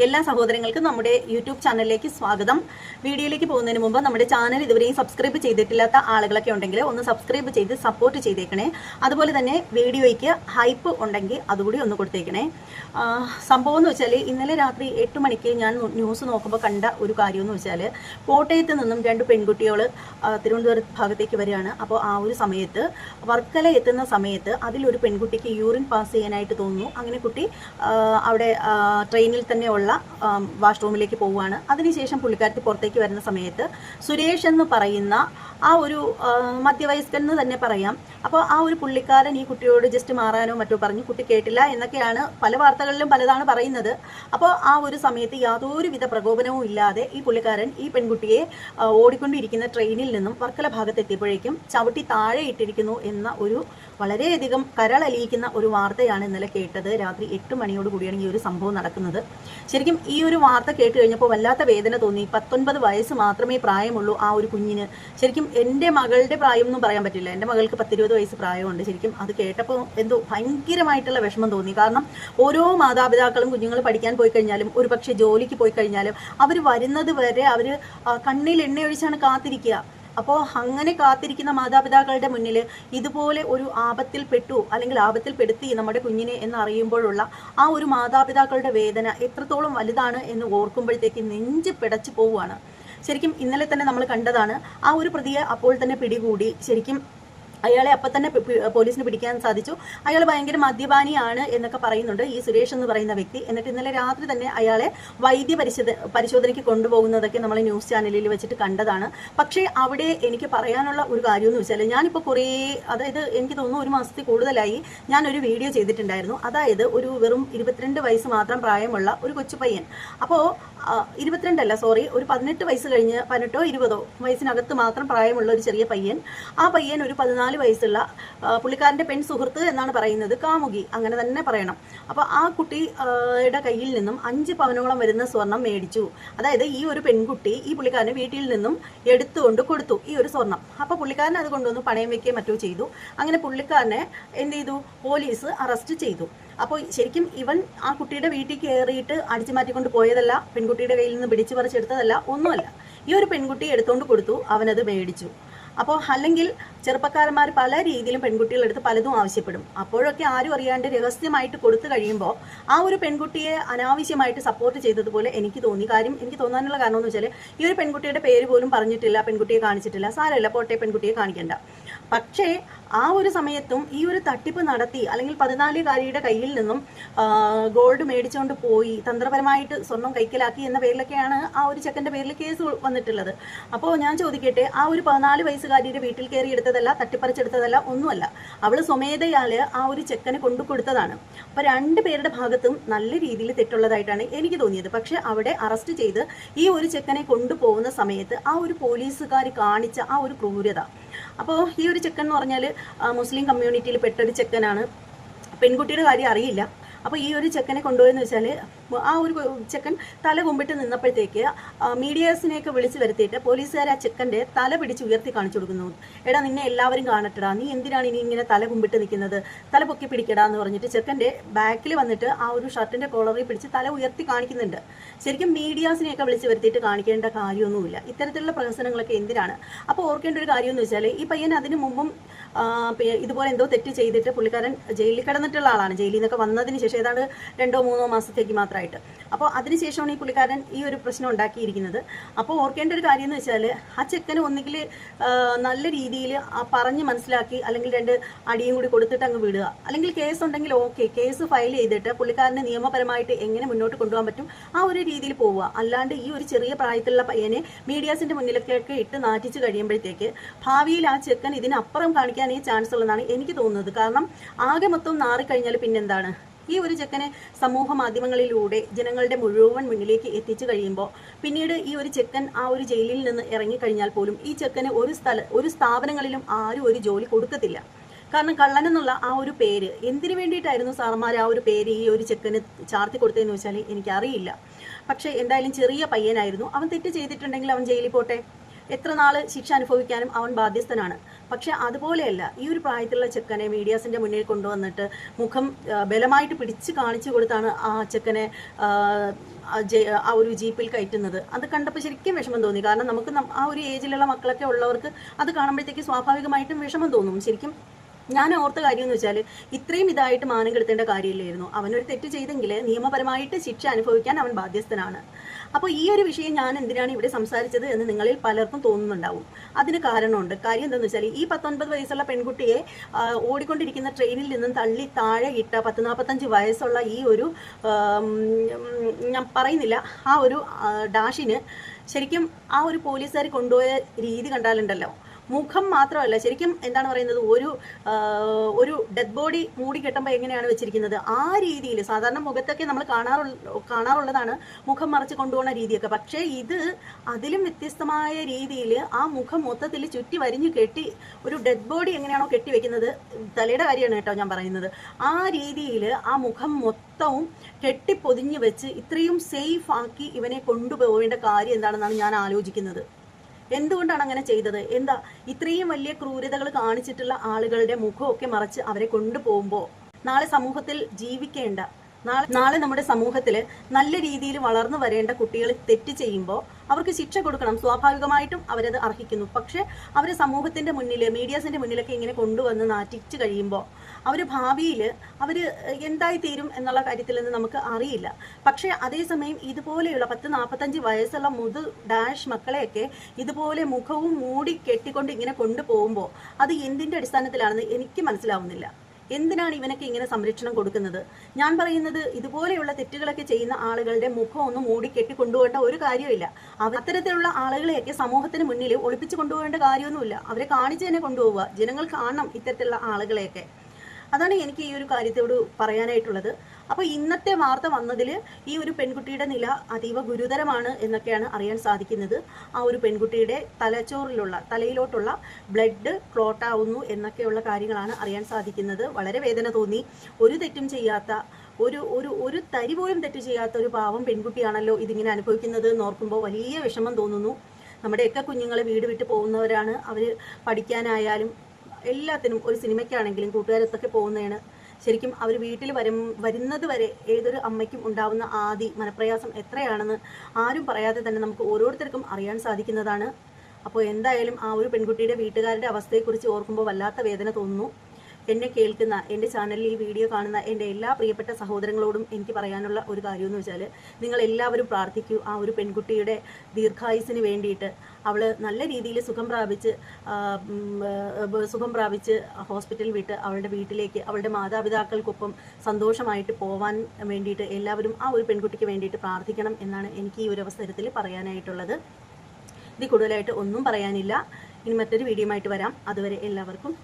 എല്ലാ സഹോദരങ്ങൾക്കും നമ്മുടെ യൂട്യൂബ് ചാനലിലേക്ക് സ്വാഗതം. വീഡിയോയിലേക്ക് പോകുന്നതിന് മുമ്പ് നമ്മുടെ ചാനൽ ഇതുവരെയും സബ്സ്ക്രൈബ് ചെയ്തിട്ടില്ലാത്ത ആളുകളൊക്കെ ഉണ്ടെങ്കിൽ ഒന്ന് സബ്സ്ക്രൈബ് ചെയ്ത് സപ്പോർട്ട് ചെയ്തേക്കണേ. അതുപോലെ തന്നെ വീഡിയോയ്ക്ക് ഹൈപ്പ് ഉണ്ടെങ്കിൽ അതുകൂടി ഒന്ന് കൊടുത്തേക്കണേ. സംഭവം എന്ന് വെച്ചാൽ ഇന്നലെ രാത്രി എട്ട് മണിക്ക് ഞാൻ ന്യൂസ് നോക്കുമ്പോൾ കണ്ട ഒരു കാര്യം എന്ന് വെച്ചാൽ കോട്ടയത്ത് നിന്നും രണ്ട് പെൺകുട്ടികൾ തിരുവനന്തപുരം ഭാഗത്തേക്ക് വരികയാണ്. അപ്പോൾ ആ ഒരു സമയത്ത് വർക്കല എത്തുന്ന സമയത്ത് അതിലൊരു പെൺകുട്ടിക്ക് യൂറിൻ പാസ് ചെയ്യാനായിട്ട് തോന്നുന്നു. അങ്ങനെ കുട്ടി അവിടെ ട്രെയിനിൽ തന്നെയുള്ള വാഷ്റൂമിലേക്ക് പോവുകയാണ്. അതിനുശേഷം പുള്ളിക്കാരത്തി പുറത്തേക്ക് വരുന്ന സമയത്ത് സുരേഷ് എന്ന് പറയുന്ന ആ ഒരു മധ്യവയസ്കൻ എന്ന് തന്നെ പറയാം. അപ്പോൾ ആ ഒരു പുള്ളിക്കാരൻ ഈ കുട്ടിയോട് ജസ്റ്റ് മാറാനോ മറ്റോ പറഞ്ഞു കുട്ടി കേട്ടില്ല എന്നൊക്കെയാണ് പല വാർത്തകളിലും പലതാണ് പറയുന്നത്. അപ്പോൾ ആ ഒരു സമയത്ത് യാതൊരുവിധ പ്രകോപനവും ഇല്ലാതെ ഈ പുള്ളിക്കാരൻ ഈ പെൺകുട്ടിയെ ഓടിക്കൊണ്ടിരിക്കുന്ന ട്രെയിനിൽ നിന്നും വർക്കല ഭാഗത്തെത്തിയപ്പോഴേക്കും ചവിട്ടി താഴെ ഇട്ടിരിക്കുന്നു എന്ന ഒരു വളരെയധികം കരളലിയിക്കുന്ന ഒരു വാർത്തയാണ് ഇന്നലെ കേട്ടത്. രാത്രി എട്ട് മണിയോട് കൂടിയാണ് ഈ ഒരു സംഭവം നടക്കുന്നത്. ശരിക്കും ഈ ഒരു വാർത്ത കേട്ട് കഴിഞ്ഞപ്പോൾ വല്ലാത്ത വേദന തോന്നി. പത്തൊൻപത് വയസ്സ് മാത്രമേ പ്രായമുള്ളൂ ആ ഒരു കുഞ്ഞിന്. ശരിക്കും എന്റെ മകളുടെ പ്രായം ഒന്നും പറയാൻ പറ്റില്ല. എന്റെ മകൾക്ക് പത്തിരുപത് വയസ്സ് പ്രായമുണ്ട്. ശരിക്കും അത് കേട്ടപ്പോൾ എന്തോ ഭയങ്കരമായിട്ടുള്ള വിഷമം തോന്നി. കാരണം ഓരോ മാതാപിതാക്കളും കുഞ്ഞുങ്ങൾ പഠിക്കാൻ പോയി കഴിഞ്ഞാലും ഒരു പക്ഷേ ജോലിക്ക് പോയി കഴിഞ്ഞാലും അവർ വരുന്നത് വരെ അവർ കണ്ണിൽ എണ്ണയൊഴിച്ചാണ് കാത്തിരിക്കുക. അപ്പോൾ അങ്ങനെ കാത്തിരിക്കുന്ന മാതാപിതാക്കളുടെ മുന്നിൽ ഇതുപോലെ ഒരു ആപത്തിൽ പെട്ടു അല്ലെങ്കിൽ ആപത്തിൽ പെടുത്തി നമ്മുടെ കുഞ്ഞിനെ എന്ന് അറിയുമ്പോഴുള്ള ആ ഒരു മാതാപിതാക്കളുടെ വേദന എത്രത്തോളം വലുതാണ് എന്ന് ഓർക്കുമ്പോഴത്തേക്ക് നെഞ്ച് പിടച്ചു പോവുകയാണ്. ശരിക്കും ഇന്നലെ തന്നെ നമ്മൾ കണ്ടതാണ് ആ ഒരു പ്രതിയെ അപ്പോൾ തന്നെ പിടികൂടി. ശരിക്കും അയാളെ അപ്പം തന്നെ പോലീസിന് പിടിക്കാൻ സാധിച്ചു. അയാൾ ഭയങ്കര മദ്യപാനിയാണ് എന്നൊക്കെ പറയുന്നുണ്ട് ഈ സുരേഷ് എന്ന് പറയുന്ന വ്യക്തി. എന്നിട്ട് ഇന്നലെ രാത്രി തന്നെ അയാളെ വൈദ്യ പരിശോധ പരിശോധനയ്ക്ക് കൊണ്ടുപോകുന്നതൊക്കെ നമ്മൾ ന്യൂസ് ചാനലിൽ വെച്ചിട്ട് കണ്ടതാണ്. പക്ഷേ അവിടെ എനിക്ക് പറയാനുള്ള ഒരു കാര്യം എന്ന് വെച്ചാൽ ഞാനിപ്പോൾ കുറേ അതായത് എനിക്ക് തോന്നുന്നു ഒരു മാസത്തിൽ കൂടുതലായി ഞാനൊരു വീഡിയോ ചെയ്തിട്ടുണ്ടായിരുന്നു. അതായത് ഒരു വെറും ഇരുപത്തിരണ്ട് വയസ്സ് മാത്രം പ്രായമുള്ള ഒരു കൊച്ചു പയ്യൻ. അപ്പോൾ ഇരുപത്തിരണ്ടല്ല സോറി ഒരു പതിനെട്ട് വയസ്സ് കഴിഞ്ഞ് പതിനെട്ടോ ഇരുപതോ വയസ്സിനകത്ത് മാത്രം പ്രായമുള്ള ഒരു ചെറിയ പയ്യൻ. ആ പയ്യൻ ഒരു പതിനാല് വയസ്സുള്ള പുള്ളിക്കാരന്റെ പെൺ സുഹൃത്ത് എന്നാണ് പറയുന്നത്. കാമുകി അങ്ങനെ തന്നെ പറയണം. അപ്പോൾ ആ കുട്ടിയുടെ യുടെ കയ്യിൽ നിന്നും അഞ്ച് പവനോളം വരുന്ന സ്വർണം മേടിച്ചു. അതായത് ഈ ഒരു പെൺകുട്ടി ഈ പുള്ളിക്കാരന് വീട്ടിൽ നിന്നും എടുത്തുകൊണ്ട് കൊടുത്തു ഈ ഒരു സ്വർണം. അപ്പോൾ പുള്ളിക്കാരൻ അത് കൊണ്ടുവന്ന് പണയം വെക്കുകയും മറ്റോ ചെയ്തു. അങ്ങനെ പുള്ളിക്കാരനെ എന്ത് ചെയ്തു? പോലീസ് അറസ്റ്റ് ചെയ്തു. അപ്പോൾ ശരിക്കും ഇവൻ ആ കുട്ടിയുടെ വീട്ടിൽ കയറിയിട്ട് അടിച്ചു മാറ്റിക്കൊണ്ട് പോയതല്ല പെൺകുട്ടിയുടെ കയ്യിൽ നിന്ന് പിടിച്ചു പറിച്ചെടുത്തതല്ല ഒന്നുമല്ല. ഈ ഒരു പെൺകുട്ടി എടുത്തുകൊണ്ട് കൊടുത്തു അവനത് മേടിച്ചു. അപ്പോൾ അല്ലെങ്കിൽ ചെറുപ്പക്കാരന്മാർ പല രീതിയിലും പെൺകുട്ടികളെടുത്ത് പലതും ആവശ്യപ്പെടും. അപ്പോഴൊക്കെ ആരും അറിയാണ്ട് രഹസ്യമായിട്ട് കൊടുത്തു കഴിയുമ്പോൾ ആ ഒരു പെൺകുട്ടിയെ അനാവശ്യമായിട്ട് സപ്പോർട്ട് ചെയ്തതുപോലെ എനിക്ക് തോന്നി. കാര്യം എനിക്ക് തോന്നാനുള്ള കാരണം എന്ന് വെച്ചാൽ ഈ ഒരു പെൺകുട്ടിയുടെ പേര് പോലും പറഞ്ഞിട്ടില്ല പെൺകുട്ടിയെ കാണിച്ചിട്ടില്ല. സാരമില്ല പോട്ടെ പെൺകുട്ടിയെ കാണിക്കണ്ട. പക്ഷേ ആ ഒരു സമയത്തും ഈ ഒരു തട്ടിപ്പ് നടത്തി അല്ലെങ്കിൽ പതിനാലുകാരിയുടെ കയ്യിൽ നിന്നും ഗോൾഡ് മേടിച്ചുകൊണ്ട് പോയി തന്ത്രപരമായിട്ട് സ്വർണം കൈക്കലാക്കി എന്ന പേരിലൊക്കെയാണ് ആ ഒരു ചെക്കന്റെ പേരിൽ കേസ് വന്നിട്ടുള്ളത്. അപ്പോൾ ഞാൻ ചോദിക്കട്ടെ ആ ഒരു പതിനാല് വയസ്സുകാരിയുടെ വീട്ടിൽ കയറി എടുത്തതല്ല തട്ടിപ്പറിച്ചെടുത്തതല്ല ഒന്നുമല്ല. അവൾ സ്വമേധയാൽ ആ ഒരു ചെക്കനെ കൊണ്ടു കൊടുത്തതാണ്. അപ്പോൾ രണ്ട് പേരുടെ ഭാഗത്തും നല്ല രീതിയിൽ തെറ്റുള്ളതായിട്ടാണ് എനിക്ക് തോന്നിയത്. പക്ഷേ അവിടെ അറസ്റ്റ് ചെയ്ത് ഈ ഒരു ചെക്കനെ കൊണ്ടുപോകുന്ന സമയത്ത് ആ ഒരു പോലീസുകാർ കാണിച്ച ആ ഒരു ക്രൂരത അപ്പോൾ ഈ ഒരു ചെക്കൻ എന്ന് പറഞ്ഞാൽ മുസ്ലിം കമ്മ്യൂണിറ്റിയിൽ പെട്ടൊരു ചെക്കനാണ്. പെൺകുട്ടിയുടെ കാര്യം അറിയില്ല. അപ്പോൾ ഈ ഒരു ചെക്കനെ കൊണ്ടുപോയെന്ന് വെച്ചാൽ ആ ഒരു ചെക്കൻ തല കുമ്പിട്ട് നിന്നപ്പോഴത്തേക്ക് മീഡിയേഴ്സിനെയൊക്കെ വിളിച്ച് വരുത്തിയിട്ട് പോലീസുകാർ ആ ചെക്കന്റെ തല പിടിച്ച് ഉയർത്തി കാണിച്ചു കൊടുക്കുന്നു. എടാ നിന്നെ എല്ലാവരും കാണട്ടടാ. നീ എന്തിനാണ് ഇനി ഇങ്ങനെ തല കുമ്പിട്ട് നിൽക്കുന്നത്? തല പൊക്കി പിടിക്കടാ എന്ന് പറഞ്ഞിട്ട് ചെക്കന്റെ ബാക്കിൽ വന്നിട്ട് ആ ഒരു ഷർട്ടിന്റെ കോളറിൽ പിടിച്ച് തല ഉയർത്തി കാണിക്കുന്നുണ്ട്. ശരിക്കും മീഡിയാസിനെയൊക്കെ വിളിച്ച് വരുത്തിയിട്ട് കാണിക്കേണ്ട കാര്യമൊന്നുമില്ല. ഇത്തരത്തിലുള്ള പ്രഹസനങ്ങളൊക്കെ എന്തിനാണ്? അപ്പോൾ ഓർക്കേണ്ട ഒരു കാര്യമെന്ന് വെച്ചാൽ ഈ പയ്യൻ അതിനു മുമ്പും ഇതുപോലെ എന്തോ തെറ്റ് ചെയ്തിട്ട് പുള്ളിക്കാരൻ ജയിലിൽ കിടന്നിട്ടുള്ള ആളാണ്. ജയിലിൽ നിന്നൊക്കെ വന്നതിന് ശേഷം ഏതാണ്ട് രണ്ടോ മൂന്നോ മാസത്തേക്ക് മാത്രമായിട്ട് അപ്പോൾ അതിനുശേഷമാണ് ഈ പുള്ളിക്കാരൻ ഈ ഒരു പ്രശ്നം ഉണ്ടാക്കിയിരിക്കുന്നത്. അപ്പോൾ ഓർക്കേണ്ട ഒരു കാര്യം എന്ന് വെച്ചാൽ ആ ചെക്കന് ഒന്നുകിൽ നല്ല രീതിയിൽ പറഞ്ഞ് മനസ്സിലാക്കി അല്ലെങ്കിൽ രണ്ട് അടിയും കൂടി കൊടുത്തിട്ട് അങ്ങ് വിടുക. അല്ലെങ്കിൽ കേസ് ഉണ്ടെങ്കിൽ ഓക്കെ കേസ് ഫയൽ ചെയ്തിട്ട് പുള്ളിക്കാരനെ നിയമപരമായിട്ട് എങ്ങനെ മുന്നോട്ട് കൊണ്ടുപോകാൻ പറ്റും ആ ഒരു രീതിയിൽ പോവുക. അല്ലാണ്ട് ഈ ഒരു ചെറിയ പ്രായത്തിലുള്ള പയ്യനെ മീഡിയാസിന്റെ മുന്നിലേക്കൊക്കെ ഇട്ട് നാറ്റിച്ച് കഴിയുമ്പോഴത്തേക്ക് ഭാവിയിൽ ആ ചെക്കൻ ഇതിനപ്പുറം കാണിക്കാനേ ചാൻസ് ഉള്ളതാണ് എനിക്ക് തോന്നുന്നത്. കാരണം ആകെ മൊത്തം നാറിക്കഴിഞ്ഞാൽ പിന്നെന്താണ്? ഈ ഒരു ചെക്കനെ സമൂഹ മാധ്യമങ്ങളിലൂടെ ജനങ്ങളുടെ മുഴുവൻ മുന്നിലേക്ക് എത്തിച്ചു കഴിയുമ്പോൾ പിന്നീട് ഈ ഒരു ചെക്കൻ ആ ഒരു ജയിലിൽ നിന്ന് ഇറങ്ങിക്കഴിഞ്ഞാൽ പോലും ഈ ചെക്കന് ഒരു സ്ഥല ഒരു സ്ഥാപനങ്ങളിലും ആരും ഒരു ജോലി കൊടുക്കത്തില്ല. കാരണം കള്ളൻ എന്നുള്ള ആ ഒരു പേര് എന്തിനു വേണ്ടിയിട്ടായിരുന്നു സാറന്മാർ ആ ഒരു പേര് ഈ ഒരു ചെക്കന് ചാർത്തി കൊടുത്തതെന്ന് വെച്ചാൽ എനിക്കറിയില്ല. പക്ഷേ എന്തായാലും ചെറിയ പയ്യനായിരുന്നു. അവൻ തെറ്റ് ചെയ്തിട്ടുണ്ടെങ്കിൽ അവൻ ജയിലിൽ പോട്ടെ? എത്ര നാൾ ശിക്ഷ അനുഭവിക്കാനും അവൻ ബാധ്യസ്ഥനാണ്. പക്ഷെ അതുപോലെയല്ല ഈ ഒരു പ്രായത്തിലുള്ള ചെക്കനെ മീഡിയാസിന്റെ മുന്നിൽ കൊണ്ടുവന്നിട്ട് മുഖം ബലമായിട്ട് പിടിച്ച് കാണിച്ചു കൊടുത്താണ് ആ ചെക്കനെ ആ ഒരു ജീപ്പിൽ കയറ്റുന്നത്. അത് കണ്ടപ്പോൾ ശരിക്കും വിഷമം തോന്നി. കാരണം നമുക്ക് ആ ഒരു ഏജിലുള്ള മക്കളൊക്കെ ഉള്ളവർക്ക് അത് കാണുമ്പോഴത്തേക്ക് സ്വാഭാവികമായിട്ടും വിഷമം തോന്നും. ശരിക്കും ഞാൻ ഓർത്ത കാര്യം എന്ന് വെച്ചാൽ ഇത്രയും ഇതായിട്ട് മാനം കെടുത്തേണ്ട കാര്യമില്ലായിരുന്നു. അവനൊരു തെറ്റ് ചെയ്തെങ്കിൽ നിയമപരമായിട്ട് ശിക്ഷ അനുഭവിക്കാൻ അവൻ ബാധ്യസ്ഥനാണ്. അപ്പോൾ ഈ ഒരു വിഷയം ഞാൻ എന്തിനാണ് ഇവിടെ സംസാരിച്ചത് എന്ന് നിങ്ങളിൽ പലർക്കും തോന്നുന്നുണ്ടാവും. അതിന് കാരണമുണ്ട്. കാര്യം എന്താണെന്ന് വെച്ചാൽ ഈ പത്തൊൻപത് വയസ്സുള്ള പെൺകുട്ടിയെ ഓടിക്കൊണ്ടിരിക്കുന്ന ട്രെയിനിൽ നിന്നും തള്ളി താഴെ ഇട്ട പത്ത് നാൽപ്പത്തഞ്ച് വയസ്സുള്ള ഈ ഒരു ഞാൻ പറയുന്നില്ല. ആ ഒരു ഡാഷിന് ശരിക്കും ആ ഒരു പോലീസുകാർ കൊണ്ടുപോയ രീതി കണ്ടാലുണ്ടല്ലോ. മുഖം മാത്രമല്ല ശരിക്കും എന്താണ് പറയുന്നത് ഒരു ഒരു ഡെഡ് ബോഡി മൂടി കെട്ടുമ്പോൾ എങ്ങനെയാണ് വെച്ചിരിക്കുന്നത്? ആ രീതിയിൽ സാധാരണ മുഖത്തൊക്കെ നമ്മൾ കാണാറുള്ള കാണാറുള്ളതാണ് മുഖം മറച്ച് കൊണ്ടുപോകുന്ന രീതിയൊക്കെ. പക്ഷേ ഇത് അതിലും വ്യത്യസ്തമായ രീതിയിൽ ആ മുഖം മൊത്തത്തിൽ ചുറ്റി വരിഞ്ഞു കെട്ടി ഒരു ഡെഡ് ബോഡി എങ്ങനെയാണോ കെട്ടി വെക്കുന്നത് തലയുടെ കാര്യമാണ് കേട്ടോ ഞാൻ പറയുന്നത്. ആ രീതിയിൽ ആ മുഖം മൊത്തവും കെട്ടിപ്പൊതിഞ്ഞ് വെച്ച് ഇത്രയും സേഫ് ആക്കി ഇവനെ കൊണ്ടുപോകേണ്ട കാര്യം എന്താണെന്നാണ് ഞാൻ ആലോചിക്കുന്നത്. എന്തുകൊണ്ടാണ് അങ്ങനെ ചെയ്തത്? എന്താ? ഇത്രയും വലിയ ക്രൂരതകൾ കാണിച്ചിട്ടുള്ള ആളുകളുടെ മുഖമൊക്കെ മറച്ച് അവരെ കൊണ്ടുപോകുമ്പോൾ നാളെ സമൂഹത്തിൽ ജീവിക്കേണ്ട നാളെ നാളെ നമ്മുടെ സമൂഹത്തിൽ നല്ല രീതിയിൽ വളർന്നു വരേണ്ട കുട്ടികൾ തെറ്റ് ചെയ്യുമ്പോൾ അവർക്ക് ശിക്ഷ കൊടുക്കണം. സ്വാഭാവികമായിട്ടും അവരത് അർഹിക്കുന്നു. പക്ഷേ അവർ സമൂഹത്തിന്റെ മുന്നിൽ മീഡിയാസിന്റെ മുന്നിലൊക്കെ ഇങ്ങനെ കൊണ്ടുവന്ന് നാറ്റിച്ച് കഴിയുമ്പോൾ അവർ ഭാവിയിൽ അവർ എന്തായി തീരും എന്നുള്ള കാര്യത്തിൽ നിന്ന് നമുക്ക് അറിയില്ല. പക്ഷേ അതേസമയം ഇതുപോലെയുള്ള പത്ത് നാൽപ്പത്തഞ്ച് വയസ്സുള്ള മുതു ഡാഷ് മക്കളെയൊക്കെ ഇതുപോലെ മുഖവും മൂടി കെട്ടിക്കൊണ്ട് ഇങ്ങനെ കൊണ്ടുപോകുമ്പോൾ അത് എന്തിന്റെ അടിസ്ഥാനത്തിലാണെന്ന് എനിക്ക് മനസ്സിലാവുന്നില്ല. എന്തിനാണ് ഇവനൊക്കെ ഇങ്ങനെ സംരക്ഷണം കൊടുക്കുന്നത്? ഞാൻ പറയുന്നത് ഇതുപോലെയുള്ള തെറ്റുകളൊക്കെ ചെയ്യുന്ന ആളുകളുടെ മുഖം ഒന്ന് മൂടി കെട്ടി കൊണ്ടുപോകേണ്ട ഒരു കാര്യമില്ല അത്തരത്തിലുള്ള ആളുകളെയൊക്കെ സമൂഹത്തിന് മുന്നിൽ ഒളിപ്പിച്ചു കൊണ്ടുപോകേണ്ട കാര്യമൊന്നുമില്ല. അവരെ കാണിച്ച് തന്നെ കൊണ്ടുപോവുക. ജനങ്ങൾ കാണണം ഇത്തരത്തിലുള്ള ആളുകളെയൊക്കെ. അതാണ് എനിക്ക് ഈ ഒരു കാര്യത്തോട് പറയാനായിട്ടുള്ളത്. അപ്പോൾ ഇന്നത്തെ വാർത്ത വന്നതിൽ ഈ ഒരു പെൺകുട്ടിയുടെ നില അതീവ ഗുരുതരമാണ് എന്നൊക്കെയാണ് അറിയാൻ സാധിക്കുന്നത്. ആ ഒരു പെൺകുട്ടിയുടെ തലച്ചോറിലുള്ള തലയിലോട്ടുള്ള ബ്ലഡ് ക്ലോട്ട് ആവുന്നു എന്നൊക്കെയുള്ള കാര്യങ്ങളാണ് അറിയാൻ സാധിക്കുന്നത്. വളരെ വേദന തോന്നി. ഒരു തെറ്റും ചെയ്യാത്ത ഒരു ഒരു ഒരു തരി പോലും തെറ്റ് ചെയ്യാത്ത ഒരു പാവം പെൺകുട്ടിയാണല്ലോ ഇതിങ്ങനെ അനുഭവിക്കുന്നത് എന്ന് ഓർക്കുമ്പോൾ വലിയ വിഷമം തോന്നുന്നു. നമ്മുടെയൊക്കെ കുഞ്ഞുങ്ങൾ വീട് വിട്ട് പോകുന്നവരാണ്. അവർ പഠിക്കാനായാലും എല്ലാത്തിനും ഒരു സിനിമയ്ക്കാണെങ്കിലും കൂട്ടുകാരത്തൊക്കെ പോകുന്നതാണ്. ശരിക്കും അവർ വീട്ടിൽ വരും വരുന്നത് വരെ ഏതൊരു അമ്മയ്ക്കും ഉണ്ടാവുന്ന ആദി മനപ്രയാസം എത്രയാണെന്ന് ആരും പറയാതെ തന്നെ നമുക്ക് ഓരോരുത്തർക്കും അറിയാൻ സാധിക്കുന്നതാണ്. അപ്പോൾ എന്തായാലും ആ ഒരു പെൺകുട്ടിയുടെ വീട്ടുകാരുടെ അവസ്ഥയെക്കുറിച്ച് ഓർക്കുമ്പോൾ വല്ലാത്ത വേദന തോന്നുന്നു. എന്നെ കേൾക്കുന്ന എന്റെ ചാനലിൽ ഈ വീഡിയോ കാണുന്ന എന്റെ എല്ലാ പ്രിയപ്പെട്ട സഹോദരങ്ങളോടും എനിക്ക് പറയാനുള്ള ഒരു കാര്യമെന്ന് വെച്ചാൽ നിങ്ങൾ എല്ലാവരും പ്രാർത്ഥിക്കൂ. ആ ഒരു പെൺകുട്ടിയുടെ ദീർഘായുസിന് വേണ്ടിയിട്ട് അവൾ നല്ല രീതിയിൽ സുഖം പ്രാപിച്ച് സുഖം പ്രാപിച്ച് ഹോസ്പിറ്റലിൽ വിട്ട് അവളുടെ വീട്ടിലേക്ക് അവളുടെ മാതാപിതാക്കൾക്കൊപ്പം സന്തോഷമായിട്ട് പോവാൻ വേണ്ടിയിട്ട് എല്ലാവരും ആ ഒരു പെൺകുട്ടിക്ക് വേണ്ടിയിട്ട് പ്രാർത്ഥിക്കണം എന്നാണ് എനിക്ക് ഈ ഒരു അവസരത്തിൽ പറയാനായിട്ടുള്ളത്. ഇത് കൂടുതലായിട്ട് ഒന്നും പറയാനില്ല. ഇനി മറ്റൊരു വീഡിയോ ആയിട്ട് വരാം. അതുവരെ എല്ലാവർക്കും